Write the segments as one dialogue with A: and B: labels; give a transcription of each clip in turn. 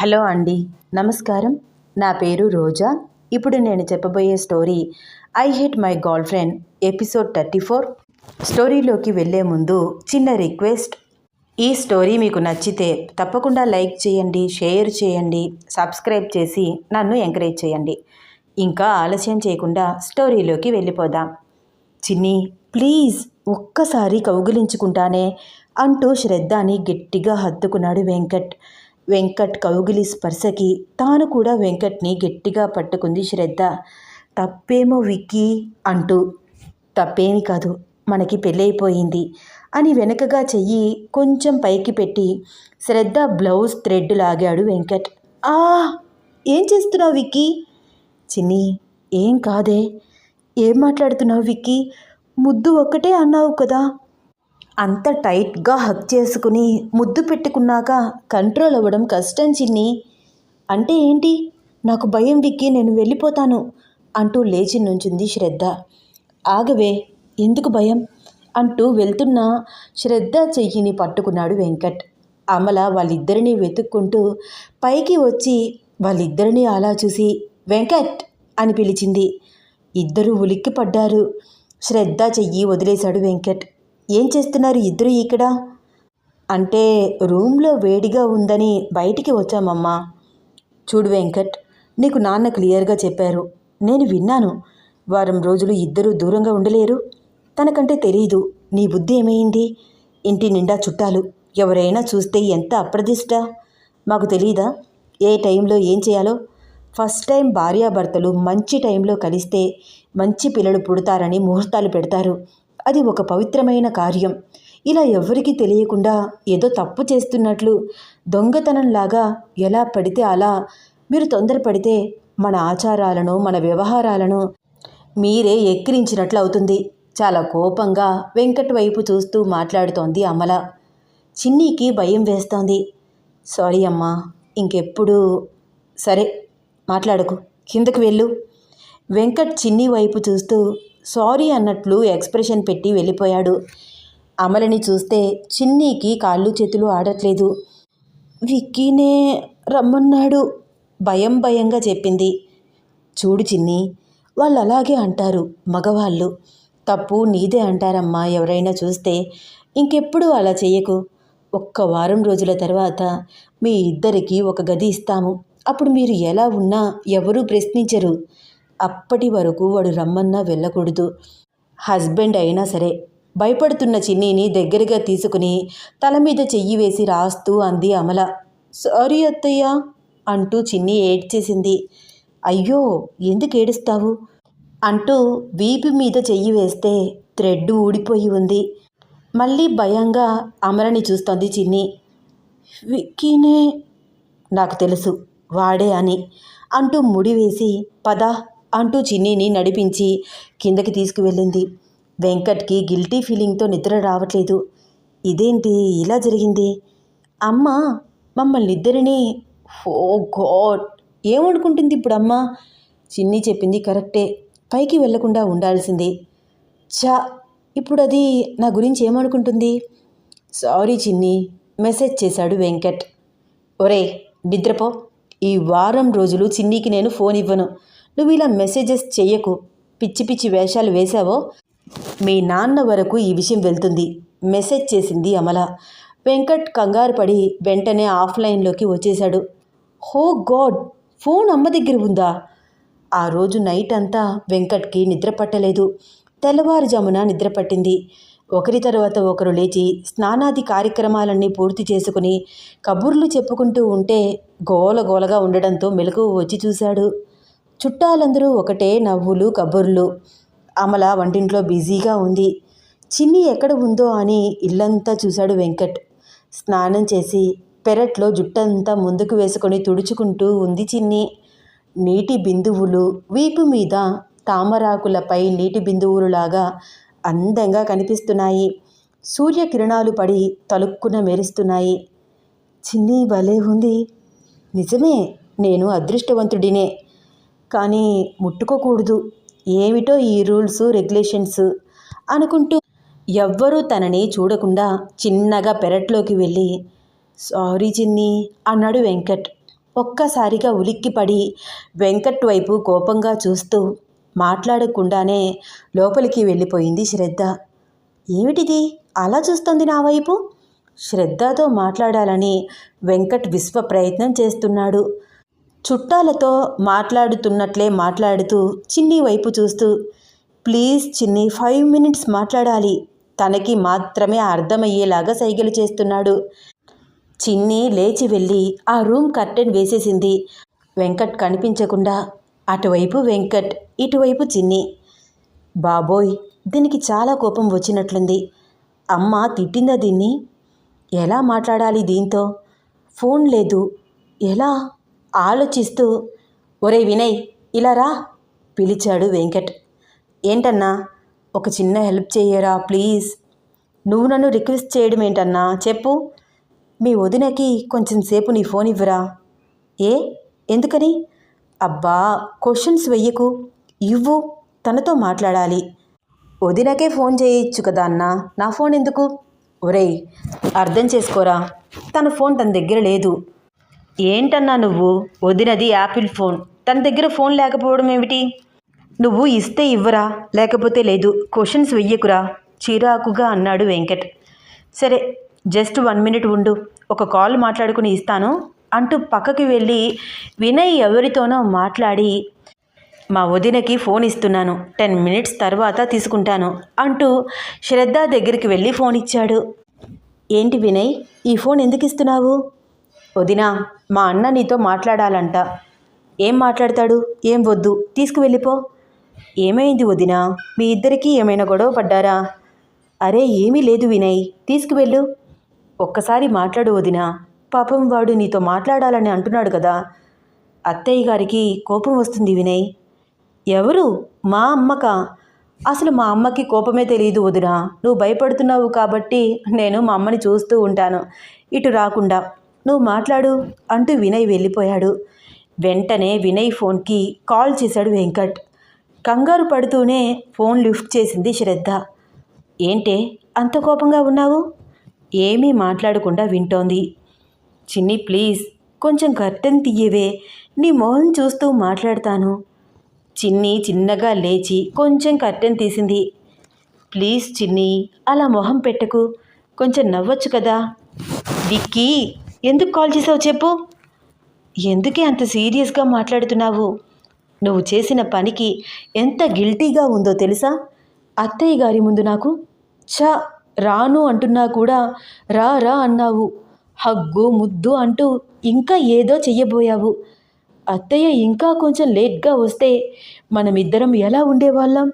A: Hello అండి. నమస్కారం. నా పేరు రోజా. ఇప్పుడు నేను చెప్పబోయే story I hate my girlfriend episode thirty four. స్టోరీలోకి వెళ్ళే ముందు చిన్న రిక్వెస్ట్. ఈ స్టోరీ మీకు నచ్చితే తప్పకుండా లైక్ చేయండి షేర్ చేయండి సబ్స్క్రైబ్ చేసి నన్ను ఎంకరేజ్ చేయండి. ఇంకా ఆలస్యం చేయకుండా స్టోరీలోకి వెళ్ళిపోదాం. చిన్ని ప్లీజ్ ఒక్కసారి కౌగిలించుకుంటానే అంటూ శ్రద్ధని గట్టిగా హత్తుకున్నాడు వెంకట్. వెంకట్ కౌగిలి స్పర్శకి తాను కూడా వెంకట్ని గట్టిగా పట్టుకుంది శ్రద్ధ. తప్పేమో విక్కీ అంటూ. తప్పేమి కాదు మనకి పెళ్ళైపోయింది అని వెనకగా చెయ్యి కొంచెం పైకి పెట్టి శ్రద్ధ బ్లౌజ్ థ్రెడ్ లాగాడు వెంకట్. ఆ! ఏం చేస్తున్నావు విక్కీ? చిన్ని ఏం కాదే? ఏం మాట్లాడుతున్నావు విక్కీ? ముద్దు ఒక్కటే అన్నావు కదా. అంత టైట్గా హక్ చేసుకుని ముద్దు పెట్టుకున్నాక కంట్రోల్ అవ్వడం కష్టం చిన్ని. అంటే ఏంటి? నాకు భయం విక్కి నేను వెళ్ళిపోతాను అంటూ లేచి నుంచింది శ్రద్ధ. ఆగవే ఎందుకు భయం? అంటూ వెళ్తున్న శ్రద్ధ చెయ్యిని పట్టుకున్నాడు వెంకట్. అమల వాళ్ళిద్దరినీ వెతుక్కుంటూ పైకి వచ్చి వాళ్ళిద్దరినీ అలా చూసి వెంకట్! అని పిలిచింది. ఇద్దరూ ఉలిక్కి పడ్డారు శ్రద్ధ చెయ్యి వదిలేశాడు వెంకట్. ఏం చేస్తున్నారు ఇద్దరు ఇక్కడ? అంటే రూమ్లో వేడిగా ఉందని బయటికి వచ్చామమ్మా. చూడు వెంకట్ నీకు నాన్న క్లియర్గా చెప్పారు. నేను విన్నాను. వారం రోజులు ఇద్దరూ దూరంగా ఉండలేరు. తనకంటే తెలియదు నీ బుద్ధి ఏమైంది? ఇంటి నిండా చుట్టాలు. ఎవరైనా చూస్తే ఎంత అప్రదిష్ట? మాకు తెలియదా ఏ టైంలో ఏం చేయాలో? ఫస్ట్ టైం భార్యాభర్తలు మంచి టైంలో కలిస్తే మంచి పిల్లలు పుడతారని ముహూర్తాలు పెడతారు. అది ఒక పవిత్రమైన కార్యం. ఇలా ఎవరికీ తెలియకుండా ఏదో తప్పు చేస్తున్నట్లు దొంగతనంలాగా ఎలా పడితే అలా మీరు తొందరపడితే మన ఆచారాలను మన వ్యవహారాలను మీరే ఎక్కిరించినట్లు అవుతుంది. చాలా కోపంగా వెంకట్ వైపు చూస్తూ మాట్లాడుతోంది అమల. చిన్నీకి భయం వేస్తోంది. సారీ అమ్మా ఇంకెప్పుడు సరే మాట్లాడకు కిందకు వెళ్ళు. వెంకట్ చిన్ని వైపు చూస్తూ సారీ అన్నట్లు ఎక్స్ప్రెషన్ పెట్టి వెళ్ళిపోయాడు. అమలని చూస్తే చిన్నీకి కాళ్ళు చేతులు ఆడట్లేదు. విక్కీనే రమ్మన్నాడు. భయం భయంగా చెప్పింది. చూడు చిన్ని వాళ్ళు అలాగే అంటారు మగవాళ్ళు. తప్పు నీదే అంటారమ్మా ఎవరైనా చూస్తే. ఇంకెప్పుడు అలా చేయకు ఒక్క వారం రోజుల తర్వాత మీ ఇద్దరికి ఒక గది ఇస్తాము. అప్పుడు మీరు ఎలా ఉన్నా ఎవరూ ప్రశ్నించరు. అప్పటి వరకు వాడు రమ్మన్నా వెళ్ళకూడదు. హస్బెండ్ అయినా సరే భయపడుతున్న చిన్నీని దగ్గరగా తీసుకుని తల మీద చెయ్యి వేసి రాస్తూ అంది అమల. సారీ అత్తయ్య అంటూ చిన్ని ఏడ్చేసింది. అయ్యో ఎందుకు ఏడుస్తావు? అంటూ వీపు మీద చెయ్యి వేస్తే థ్రెడ్ ఊడిపోయి ఉంది. మళ్ళీ భయంగా అమలని చూస్తోంది చిన్ని. విక్కీనే నాకు తెలుసు వాడే అని అంటూ ముడి వేసి పద అంటూ చిన్నీని నడిపించి కిందకి తీసుకువెళ్ళింది. వెంకట్కి గిల్టీ ఫీలింగ్తో నిద్ర రావట్లేదు. ఇదేంటి ఇలా జరిగింది? అమ్మ మమ్మల్ని ఇద్దరిని ఓ గాడ్! ఏమనుకుంటుంది ఇప్పుడు అమ్మ? చిన్ని చెప్పింది కరెక్టే. పైకి వెళ్ళకుండా ఉండాల్సింది. చా ఇప్పుడు అది నా గురించి ఏమనుకుంటుంది సారీ చిన్ని మెసేజ్ చేశాడు వెంకట్. ఒరే నిద్రపో. ఈ వారం రోజులు చిన్నీకి నేను ఫోన్ ఇవ్వను. నువ్వు ఇలా మెసేజెస్ చెయ్యకు. పిచ్చి పిచ్చి వేషాలు వేశావో? మీ నాన్న వరకు ఈ విషయం వెళ్తుంది. మెసేజ్ చేసింది అమల. వెంకట్ కంగారు పడి వెంటనే ఆఫ్లైన్లోకి వచ్చేశాడు. హో గాడ్! ఫోన్ అమ్మ దగ్గర ఉందా? ఆ రోజు నైట్ అంతా వెంకట్కి నిద్ర పట్టలేదు. తెల్లవారుజామున నిద్ర పట్టింది. ఒకరి తర్వాత ఒకరు లేచి స్నానాది కార్యక్రమాలన్నీ పూర్తి చేసుకుని కబుర్లు చెప్పుకుంటూ ఉంటే గోల గోలగా ఉండడంతో మెలకు వచ్చి చూశాడు. చుట్టాలందరూ ఒకటే నవ్వులు కబుర్లు. అమల వంటింట్లో బిజీగా ఉంది. చిన్ని ఎక్కడ ఉందో అని ఇల్లంతా చూశాడు వెంకట్. స్నానం చేసి పెరట్లో జుట్టంతా ముందుకు వేసుకొని తుడుచుకుంటూ ఉంది చిన్ని. నీటి బిందువులు వీపు మీద తామరాకులపై నీటి బిందువులులాగా అందంగా కనిపిస్తున్నాయి. సూర్యకిరణాలు పడి తలుక్కున మెరుస్తున్నాయి. చిన్ని భలే ఉంది. నిజమే నేను అదృష్టవంతుడినే. కానీ ముట్టుకోకూడదు. ఏమిటో ఈ రూల్స్ రెగ్యులేషన్స్ అనుకుంటూ ఎవ్వరూ తనని చూడకుండా చిన్నగా పెరట్లోకి వెళ్ళి సారీ చిన్ని అన్నాడు వెంకట్. ఒక్కసారిగా ఉలిక్కిపడి వెంకట్ వైపు కోపంగా చూస్తూ మాట్లాడకుండానే లోపలికి వెళ్ళిపోయింది శ్రద్ధ. ఏమిటిది? అలా చూస్తుంది నా వైపు? శ్రద్ధతో మాట్లాడాలని వెంకట్ విశ్వ ప్రయత్నం చేస్తున్నాడు. చుట్టాలతో మాట్లాడుతున్నట్లే మాట్లాడుతూ చిన్ని వైపు చూస్తూ ప్లీజ్ చిన్ని ఫైవ్ మినిట్స్ మాట్లాడాలి. తనకి మాత్రమే అర్థమయ్యేలాగా సైగలు చేస్తున్నాడు చిన్ని లేచి వెళ్ళి ఆ రూమ్ కర్టెన్ వేసేసింది. వెంకట్ కనిపించకుండా అటువైపు వెంకట్ ఇటువైపు చిన్ని. బాబోయ్ దీనికి చాలా కోపం వచ్చినట్లుంది. అమ్మ తిట్టిందా దీన్ని? ఎలా మాట్లాడాలి దీంతో? ఫోన్ లేదు. ఎలా? ఆలోచిస్తూ ఒరే వినయ్ ఇలా రా పిలిచాడు వెంకట్. ఏంటన్నా ఒక చిన్న హెల్ప్ చేయరా ప్లీజ్? నువ్వు నన్ను రిక్వెస్ట్ చేయడం ఏంటన్నా చెప్పు. మీ వదినకి కొంచెం సేపు నీ ఫోన్ ఇవ్వరా? ఏ? ఎందుకని? అబ్బా క్వశ్చన్స్ వెయ్యకు. ఇవ్వు తనతో మాట్లాడాలి. వదినకే ఫోన్ చేయొచ్చు కదా అన్న నా ఫోన్ ఎందుకు? ఒరేయ్ అర్థం చేసుకోరా. తన ఫోన్ తన దగ్గర లేదు. ఏంటన్నా నువ్వు? వదినది యాపిల్ ఫోన్. తన దగ్గర ఫోన్ లేకపోవడం ఏమిటి? నువ్వు ఇస్తే ఇవ్వరా? లేకపోతే లేదు. క్వశ్చన్స్ వెయ్యకురా? చిరాకుగా అన్నాడు వెంకట్. సరే జస్ట్ వన్ మినిట్ ఉండు. ఒక కాల్ మాట్లాడుకుని ఇస్తాను అంటూ పక్కకి వెళ్ళి వినయ్ ఎవరితోనో మాట్లాడి మా వదినకి ఫోన్ ఇస్తున్నాను. టెన్ మినిట్స్ తర్వాత తీసుకుంటాను అంటూ శ్రద్ధ దగ్గరికి వెళ్ళి ఫోన్ ఇచ్చాడు. ఏంటి వినయ్? ఈ ఫోన్ ఎందుకు ఇస్తున్నావు? వదినా మా అన్న నీతో మాట్లాడాలంట. ఏం మాట్లాడతాడు? ఏం వద్దు? తీసుకువెళ్ళిపో. ఏమైంది వదినా? మీ ఇద్దరికీ ఏమైనా గొడవ పడ్డారా? అరే ఏమీ లేదు వినయ్. తీసుకువెళ్ళు. ఒక్కసారి మాట్లాడు వదినా. పాపం వాడు నీతో మాట్లాడాలని అంటున్నాడు కదా. అత్తయ్య గారికి కోపం వస్తుంది వినయ్. ఎవరు? మా అమ్మక? అసలు మా అమ్మకి కోపమే తెలియదు వదినా. నువ్వు భయపడుతున్నావు కాబట్టి నేను మా అమ్మని చూస్తూ ఉంటాను. ఇటు రాకుండా. నువ్వు మాట్లాడు అంటూ వినయ్ వెళ్ళిపోయాడు. వెంటనే వినయ్ ఫోన్కి కాల్ చేశాడు వెంకట్. కంగారు పడుతూనే ఫోన్ లిఫ్ట్ చేసింది శ్రద్ధ. ఏంటే అంత కోపంగా ఉన్నావు? ఏమీ మాట్లాడకుండా వింటోంది. చిన్ని ప్లీజ్ కొంచెం కర్టెన్ తీయవే నీ మొహం చూస్తూ మాట్లాడతాను. చిన్ని చిన్నగా లేచి కొంచెం కర్టెన్ తీసింది. ప్లీజ్ చిన్ని అలా మొహం పెట్టకు కొంచెం నవ్వొచ్చు కదా. విక్కీ! ఎందుకు కాల్ చేసావు చెప్పు? ఎందుకే అంత సీరియస్గా మాట్లాడుతున్నావు? నువ్వు చేసిన పనికి ఎంత గిల్టీగా ఉందో తెలుసా? అత్తయ్య గారి ముందు నాకు చ రాను అంటున్నా కూడా రా రా అన్నావు. హగ్గు ముద్దు అంటూ ఇంకా ఏదో చెయ్యబోయావు. అత్తయ్య ఇంకా కొంచెం లేట్గా వస్తే మనమిద్దరం ఎలా ఉండేవాళ్ళం?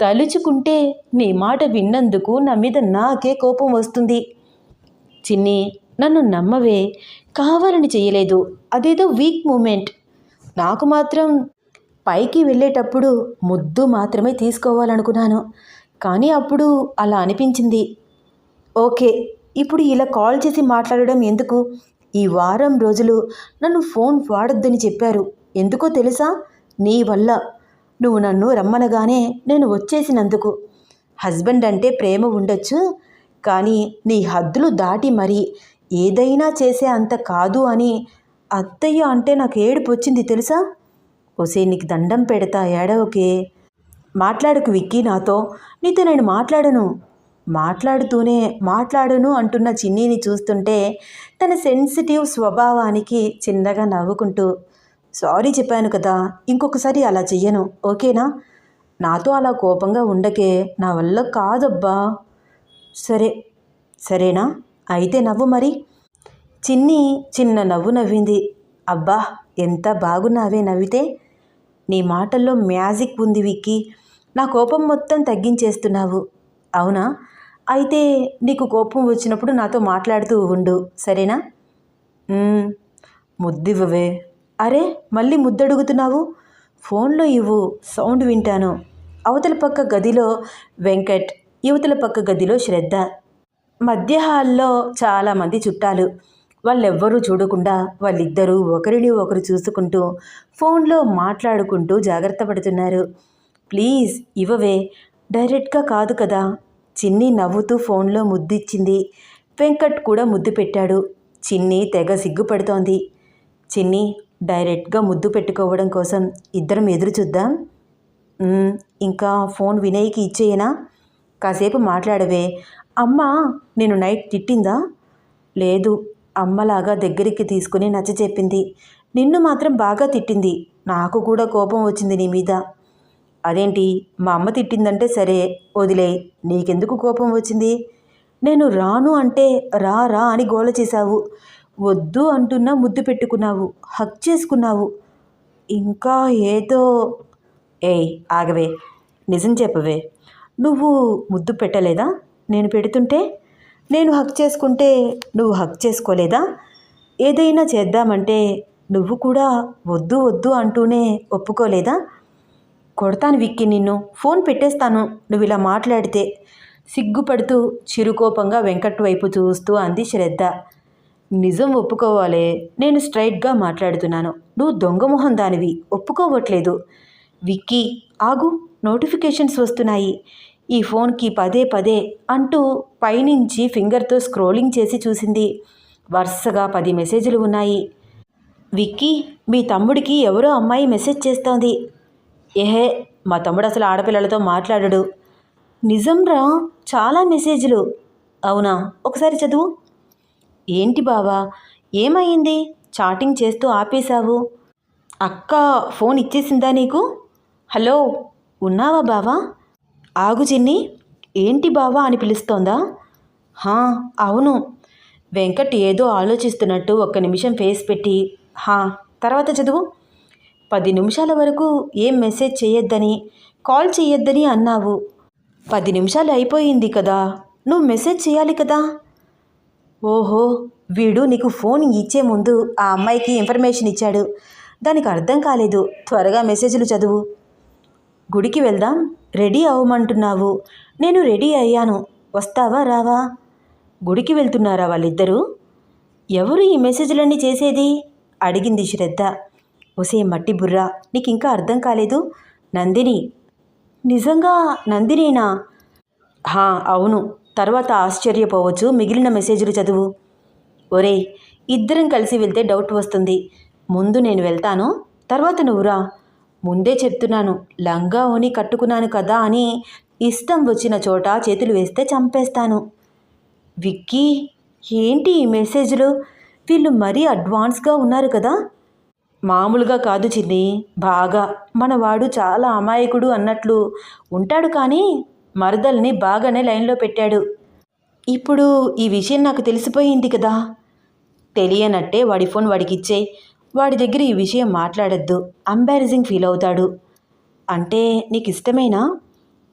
A: తలుచుకుంటే నీ మాట విన్నందుకు నా మీద నాకే కోపం వస్తుంది. చిన్ని నన్ను నమ్మవే. కావాలని చేయలేదు. అదేదో వీక్ మూమెంట్ నాకు మాత్రం పైకి వెళ్ళేటప్పుడు ముద్దు మాత్రమే తీసుకోవాలనుకున్నాను. కానీ అప్పుడు అలా అనిపించింది. ఓకే ఇప్పుడు ఇలా కాల్ చేసి మాట్లాడడం ఎందుకు? ఈ వారం రోజులు నన్ను ఫోన్ వాడొద్దని చెప్పారు. ఎందుకో తెలుసా? నీ వల్ల. నువ్వు నన్ను రమ్మనగానే నేను వచ్చేసినందుకు. హస్బెండ్ అంటే ప్రేమ ఉండొచ్చు కానీ నీ హద్దులు దాటి మరి. ఏదైనా చేసే అంత కాదు అని అత్తయ్య అంటే నాకు ఏడుపు వచ్చింది తెలుసా? ఒసే నీకు దండం పెడతా ఏడవకే. మాట్లాడకు విక్కీ నాతో. నీతో నేను మాట్లాడను. మాట్లాడుతూనే మాట్లాడను అంటున్న చిన్నీని చూస్తుంటే తన సెన్సిటివ్ స్వభావానికి చిన్నగా నవ్వుకుంటూ సారీ చెప్పాను కదా ఇంకొకసారి అలా చెయ్యను. ఓకేనా? నాతో అలా కోపంగా ఉండకే నా వల్ల కాదబ్బా. సరే సరేనా? అయితే నవ్వు మరి. చిన్ని చిన్న నవ్వు నవ్వింది. అబ్బా ఎంత బాగున్నావే నవ్వితే. నీ మాటల్లో మ్యాజిక్ ఉంది విక్కి. నా కోపం మొత్తం తగ్గించేస్తున్నావు. అవునా? అయితే నీకు కోపం వచ్చినప్పుడు నాతో మాట్లాడుతూ ఉండు. సరేనా? ముద్దివ్వవే. అరే మళ్ళీ ముద్దడుగుతున్నావు? ఫోన్లో ఇవ్వు. సౌండ్ వింటాను. అవతల పక్క గదిలో వెంకట్ యువతల పక్క గదిలో శ్రద్ధ. మధ్య హాల్లో చాలామంది చుట్టాలు. వాళ్ళెవ్వరూ చూడకుండా వాళ్ళిద్దరూ ఒకరిని ఒకరు చూసుకుంటూ ఫోన్లో మాట్లాడుకుంటూ జాగ్రత్త పడుతున్నారు. ప్లీజ్ ఇవ్వవే. డైరెక్ట్గా కాదు కదా. చిన్ని నవ్వుతూ ఫోన్లో ముద్దిచ్చింది. వెంకట్ కూడా ముద్దు పెట్టాడు. చిన్ని తెగ సిగ్గుపడుతోంది. చిన్ని డైరెక్ట్గా ముద్దు పెట్టుకోవడం కోసం ఇద్దరం ఎదురు చూద్దాం. ఇంకా ఫోన్ వినయ్కి ఇచ్చేయనా? కాసేపు మాట్లాడవే. అమ్మ నేను నైట్ తిట్టిందా? లేదు అమ్మలాగా దగ్గరికి తీసుకుని నచ్చ చెప్పింది. నిన్ను మాత్రం బాగా తిట్టింది. నాకు కూడా కోపం వచ్చింది నీ మీద. అదేంటి మా అమ్మ తిట్టిందంటే సరే వదిలే నీకెందుకు కోపం వచ్చింది? నేను రాను అంటే రా రా అని గోల చేశావు. వద్దు అంటున్నా ముద్దు పెట్టుకున్నావు హక్ చేసుకున్నావు. ఇంకా ఏదో ఏయ్ ఆగవే నిజం చెప్పవే. నువ్వు ముద్దు పెట్టలేదా? నేను పెడుతుంటే నేను హక్ చేసుకుంటే నువ్వు హక్ చేసుకోలేదా? ఏదైనా చేద్దామంటే నువ్వు కూడా వద్దు వద్దు అంటూనే ఒప్పుకోలేదా? కొడతాను విక్కి నిన్ను ఫోన్ పెట్టేస్తాను నువ్వు ఇలా మాట్లాడితే. సిగ్గుపడుతూ చిరుకోపంగా వెంకట్ వైపు చూస్తూ అంది శ్రద్ధ. నిజం ఒప్పుకోవాలే నేను స్ట్రైట్గా మాట్లాడుతున్నాను. నువ్వు దొంగమొహం దానివి ఒప్పుకోవట్లేదు. విక్కీ ఆగు నోటిఫికేషన్స్ వస్తున్నాయి. ఈ ఫోన్కి పదే పదే అంటూ పైనుంచి ఫింగర్తో స్క్రోలింగ్ చేసి చూసింది. వరుసగా పది మెసేజ్లు ఉన్నాయి. విక్కీ మీ తమ్ముడికి ఎవరో అమ్మాయి మెసేజ్ చేస్తోంది. ఏహే మా తమ్ముడు అసలు ఆడపిల్లలతో మాట్లాడడు. నిజంరా చాలా మెసేజ్లు. అవునా? ఒకసారి చదువు. ఏంటి బావా ఏమైంది చాటింగ్ చేస్తూ ఆపేశావు. అక్క ఫోన్ ఇచ్చేసిందా నీకు? హలో ఉన్నావా బావా? ఆగు చిన్ని. ఏంటి బావా అని పిలుస్తోందా? హా అవును. వెంకట్ ఏదో ఆలోచిస్తున్నట్టు ఒక్క నిమిషం ఫేస్ పెట్టి హా తర్వాత చదువు. పది నిమిషాల వరకు ఏం మెసేజ్ చేయొద్దని కాల్ చేయొద్దని అన్నావు. పది నిమిషాలు అయిపోయింది కదా నువ్వు మెసేజ్ చేయాలి కదా. ఓహో వీడు నీకు ఫోన్ ఇచ్చే ముందు ఆ అమ్మాయికి ఇన్ఫర్మేషన్ ఇచ్చాడు. దానికి అర్థం కాలేదు. త్వరగా మెసేజ్లు చదువు. గుడికి వెళ్దాం. రెడీ అవ్వమంటున్నావు? నేను రెడీ అయ్యాను. వస్తావా రావా? గుడికి వెళ్తున్నారా వాళ్ళిద్దరూ? ఎవరు ఈ మెసేజ్లన్నీ చేసేది? అడిగింది శ్రద్ధ. ఒసే మట్టి బుర్రా నీకు ఇంకా అర్థం కాలేదు. నందిని. నిజంగా నందినేనా? హా అవును. తర్వాత ఆశ్చర్యపోవచ్చు. మిగిలిన మెసేజ్లు చదువు. ఒరేయ్ ఇద్దరం కలిసి వెళ్తే డౌట్ వస్తుంది. ముందు నేను వెళ్తాను. తర్వాత నువ్వురా ముందే చెప్తున్నాను లంగా ఓని కట్టుకున్నాను కదా అని ఇష్టం వచ్చిన చోట చేతులు వేస్తే చంపేస్తాను. విక్కీ ఏంటి ఈ మెసేజ్లు? వీళ్ళు మరీ అడ్వాన్స్గా ఉన్నారు కదా? మామూలుగా కాదు చిన్ని బాగా. మనవాడు చాలా అమాయకుడు అన్నట్లు ఉంటాడు కానీ మరదల్ని బాగానే లైన్లో పెట్టాడు. ఇప్పుడు ఈ విషయం నాకు తెలిసిపోయింది కదా? తెలియనట్టే వాడి ఫోన్ వాడికి వాడి దగ్గర ఈ విషయం మాట్లాడద్దు. అంబారసింగ్ ఫీల్ అవుతాడు. అంటే నీకు ఇష్టమేనా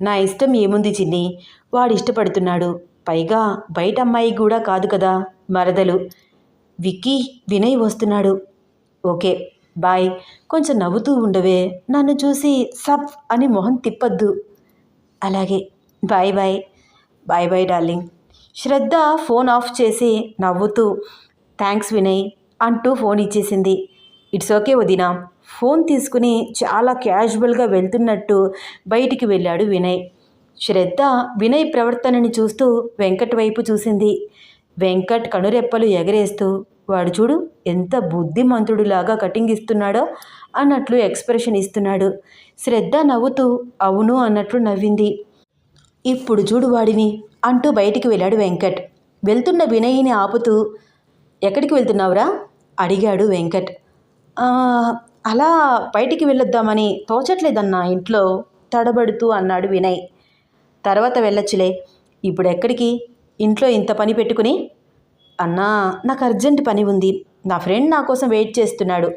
A: నా ఇష్టం ఏముంది చిన్ని? వాడు ఇష్టపడుతున్నాడు. పైగా బయట అమ్మాయి కూడా కాదు కదా మరదలు. విక్కీ వినయ్ వస్తున్నాడు. Okay bye. కొంచెం నవ్వుతూ ఉండవే. నన్ను చూసి సబ్ అని మొహం తిప్పద్దు. అలాగే bye bye. Bye bye darling. Shraddha phone off చేసి నవ్వుతూ థ్యాంక్స్ వినయ్. అంటూ ఫోన్ ఇచ్చేసింది. ఇట్స్ ఓకే వదిన. ఫోన్ తీసుకుని చాలా క్యాజువల్గా వెళ్తున్నట్టు బయటికి వెళ్ళాడు వినయ్. శ్రద్ధ వినయ్ ప్రవర్తనని చూస్తూ వెంకట్ వైపు చూసింది. వెంకట్ కనురెప్పలు ఎగరేస్తూ వాడు చూడు ఎంత బుద్ధిమంతుడులాగా కటింగ్ ఇస్తున్నాడో అన్నట్లు ఎక్స్ప్రెషన్ ఇస్తున్నాడు. శ్రద్ధ నవ్వుతూ అవును అన్నట్లు నవ్వింది. ఇప్పుడు చూడు వాడిని అంటూ బయటికి వెళ్ళాడు వెంకట్. వెళ్తున్న వినయ్ని ఆపుతూ ఎక్కడికి వెళ్తున్నావురా? అడిగాడు వెంకట్. అలా బయటికి వెళ్ళొద్దామని తోచట్లేదన్నా ఇంట్లో తడబడుతూ అన్నాడు వినయ్. తర్వాత వెళ్ళొచ్చులే. ఇప్పుడు ఎక్కడికి? ఇంట్లో ఇంత పని పెట్టుకుని? అన్నా నాకు అర్జెంట్ పని ఉంది. నా ఫ్రెండ్ నా కోసం వెయిట్ చేస్తున్నాడు.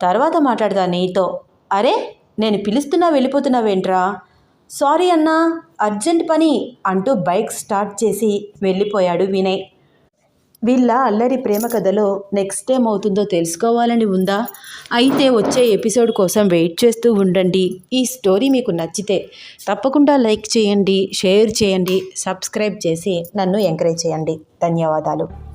A: తర్వాత మాట్లాడతా నీతో. అరే నేను పిలుస్తున్నా వెళ్ళిపోతున్నావేంట్రా? సారీ అన్నా అర్జెంట్ పని అంటూ బైక్ స్టార్ట్ చేసి వెళ్ళిపోయాడు వినయ్. వీళ్ళ అల్లరి ప్రేమ కథలో నెక్స్ట్ ఏం అవుతుందో తెలుసుకోవాలని ఉందా? అయితే వచ్చే ఎపిసోడ్ కోసం వెయిట్ చేస్తూ ఉండండి. ఈ స్టోరీ మీకు నచ్చితే తప్పకుండా లైక్ చేయండి షేర్ చేయండి సబ్స్క్రైబ్ చేసి నన్ను ఎంకరేజ్ చేయండి. ధన్యవాదాలు.